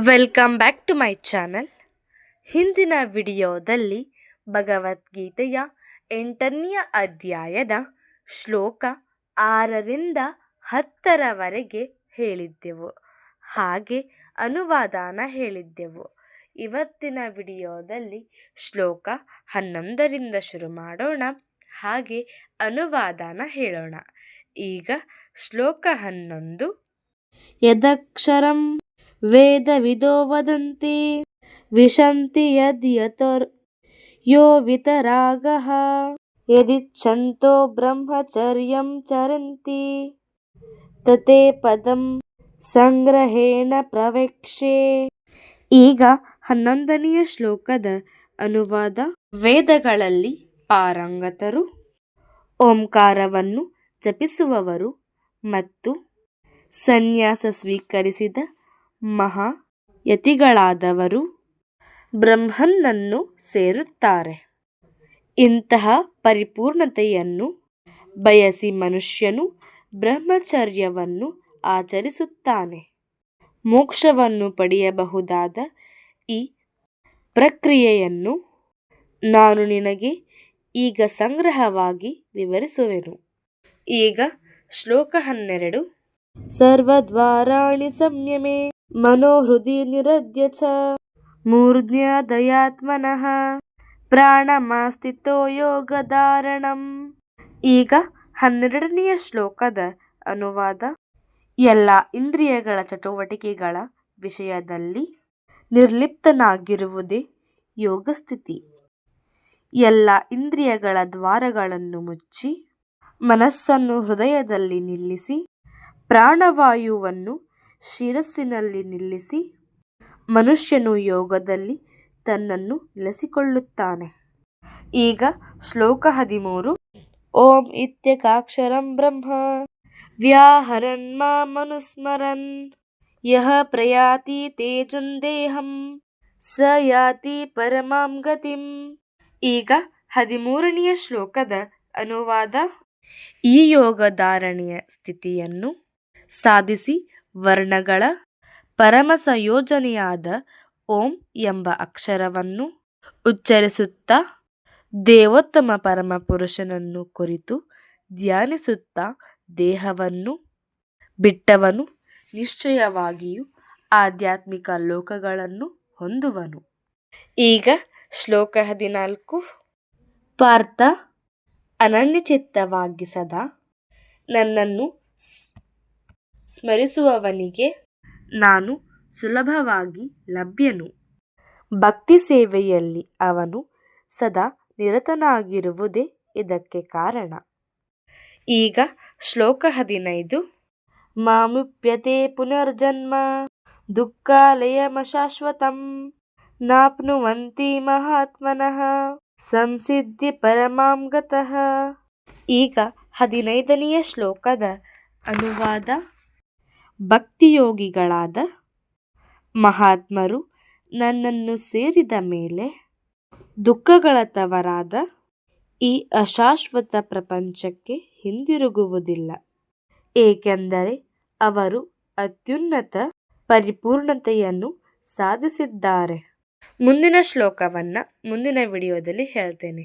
Welcome back to my channel ಹಿಂದಿನ ವಿಡಿಯೋದಲ್ಲಿ ಭಗವದ್ಗೀತೆಯ ಎಂಟನೆಯ ಅಧ್ಯಾಯದ ಶ್ಲೋಕ ಆರರಿಂದ ಹತ್ತರವರೆಗೆ ಹೇಳಿದ್ದೆವು. ಹಾಗೆ ಅನುವಾದಾನ ಹೇಳಿದ್ದೆವು. ಇವತ್ತಿನ ವಿಡಿಯೋದಲ್ಲಿ ಶ್ಲೋಕ ಹನ್ನೊಂದರಿಂದ ಶುರು ಮಾಡೋಣ. ಹಾಗೆ ಅನುವಾದಾನ ಹೇಳೋಣ. ಈಗ ಶ್ಲೋಕ ಹನ್ನೊಂದು. ಯದಕ್ಷರಂ ವೇದವಿದೋ ವದಂತಿ ವಿಶಂತಿ ಯದ್ಯತರ್ ಯೋ ವಿತರಾಗಃ ಯದಿಚ್ಛಂತೋ ಬ್ರಹ್ಮಚರ್ಯಂ ಚರಂತಿ ತತೇ ಪದಂ ಸಂಗ್ರಹೇಣ ಪ್ರವೇಕ್ಷೆ. ಈಗ ಹನ್ನೊಂದನೆಯ ಶ್ಲೋಕದ ಅನುವಾದ ವೇದಗಳಲ್ಲಿ ಪಾರಂಗತರು, ಓಂಕಾರವನ್ನು ಜಪಿಸುವವರು ಮತ್ತು ಸನ್ಯಾಸ ಸ್ವೀಕರಿಸಿದ ಮಹಾ ಯತಿಗಳಾದವರು ಬ್ರಹ್ಮನನ್ನು ಸೇರುತ್ತಾರೆ. ಇಂತಹ ಪರಿಪೂರ್ಣತೆಯನ್ನು ಬಯಸಿ ಮನುಷ್ಯನು ಬ್ರಹ್ಮಚರ್ಯವನ್ನು ಆಚರಿಸುತ್ತಾನೆ. ಮೋಕ್ಷವನ್ನು ಪಡೆಯಬಹುದಾದ ಈ ಪ್ರಕ್ರಿಯೆಯನ್ನು ನಾನು ನಿನಗೆ ಈಗ ಸಂಗ್ರಹವಾಗಿ ವಿವರಿಸುವೆನು. ಈಗ ಶ್ಲೋಕ ಹನ್ನೆರಡು. ಸರ್ವದ್ವಾರಾಣಿ ಸಂಯಮೆ. ಮನೋಹೃದಿ ನಿರದ್ಯ ಚ ಪ್ರಾಣಮಾಸ್ತಿತ್ತೋ ಪ್ರಾಣಮಾಸ್ಥಿತೋ ಯೋಗಧಾರಣಂ. ಈಗ ಹನ್ನೆರಡನೆಯ ಶ್ಲೋಕದ ಅನುವಾದ. ಎಲ್ಲ ಇಂದ್ರಿಯಗಳ ಚಟುವಟಿಕೆಗಳ ವಿಷಯದಲ್ಲಿ ನಿರ್ಲಿಪ್ತನಾಗಿರುವುದೇ ಯೋಗಸ್ಥಿತಿ. ಎಲ್ಲ ಇಂದ್ರಿಯಗಳ ದ್ವಾರಗಳನ್ನು ಮುಚ್ಚಿ ಮನಸ್ಸನ್ನು ಹೃದಯದಲ್ಲಿ ನಿಲ್ಲಿಸಿ ಪ್ರಾಣವಾಯುವನ್ನು ಶಿರಸ್ಸಿನಲ್ಲಿ ನಿಲ್ಲಿಸಿ ಮನುಷ್ಯನು ಯೋಗದಲ್ಲಿ ತನ್ನನ್ನು ನೆಲೆಸಿಕೊಳ್ಳುತ್ತಾನೆ. ಈಗ ಶ್ಲೋಕ ಹದಿಮೂರು. ಓಂ ಇತ್ಯಕಾಕ್ಷರಂ ಬ್ರಹ್ಮ ವ್ಯಾಹರನ್ ಮಾಮನುಸ್ಮರನ್ ಯಹ ಪ್ರಯಾತಿ ತೇಜನ್ ದೇಹಂ ಸ ಯಾತಿ ಪರಮಾಂ ಗತಿಂ. ಈಗ ಹದಿಮೂರನೆಯ ಶ್ಲೋಕದ ಅನುವಾದ. ಈ ಯೋಗಧಾರಣೆಯ ಸ್ಥಿತಿಯನ್ನು ಸಾಧಿಸಿ ವರ್ಣಗಳ ಪರಮ ಸಂಯೋಜನೆಯಾದ ಓಂ ಎಂಬ ಅಕ್ಷರವನ್ನು ಉಚ್ಚರಿಸುತ್ತಾ ದೇವೋತ್ತಮ ಪರಮ ಪುರುಷನನ್ನು ಕುರಿತು ಧ್ಯಾನಿಸುತ್ತಾ ದೇಹವನ್ನು ಬಿಟ್ಟವನು, ನಿಶ್ಚಯವಾಗಿಯೂ ಆಧ್ಯಾತ್ಮಿಕ ಲೋಕಗಳನ್ನು ಹೊಂದುವನು. ಈಗ ಶ್ಲೋಕ ಹದಿನಾಲ್ಕು. ಪಾರ್ಥ, ಅನನ್ಯಚಿತ್ತವಾಗಿ ಸದಾ ನನ್ನನ್ನು ಸ್ಮರಿಸುವವನಿಗೆ ನಾನು ಸುಲಭವಾಗಿ ಲಭ್ಯನು. ಭಕ್ತಿ ಸೇವೆಯಲ್ಲಿ ಅವನು ಸದಾ ನಿರತನಾಗಿರುವುದೇ ಇದಕ್ಕೆ ಕಾರಣ. ಈಗ ಶ್ಲೋಕ ಹದಿನೈದು. ಮಾಮುಪ್ಯತೆ ಪುನರ್ಜನ್ಮ, ದುಃಖಾಲಯಮಶಾಶ್ವತಂ, ನಾಪ್ನುವಂತಿ ಮಹಾತ್ಮನಃ, ಸಂಸಿದ್ಧಿ ಪರಮಾಂ ಗತಃ. ಈಗ ಹದಿನೈದನೆಯ ಶ್ಲೋಕದ ಅನುವಾದ ಭಕ್ತಿಯೋಗಿಗಳಾದ ಮಹಾತ್ಮರು ನನ್ನನ್ನು ಸೇರಿದ ಮೇಲೆ ದುಃಖಗಳ ತವರಾದ ಈ ಅಶಾಶ್ವತ ಪ್ರಪಂಚಕ್ಕೆ ಹಿಂದಿರುಗುವುದಿಲ್ಲ. ಏಕೆಂದರೆ ಅವರು ಅತ್ಯುನ್ನತ ಪರಿಪೂರ್ಣತೆಯನ್ನು ಸಾಧಿಸಿದ್ದಾರೆ. ಮುಂದಿನ ಶ್ಲೋಕವನ್ನು ಮುಂದಿನ ವಿಡಿಯೋದಲ್ಲಿ ಹೇಳ್ತೇನೆ.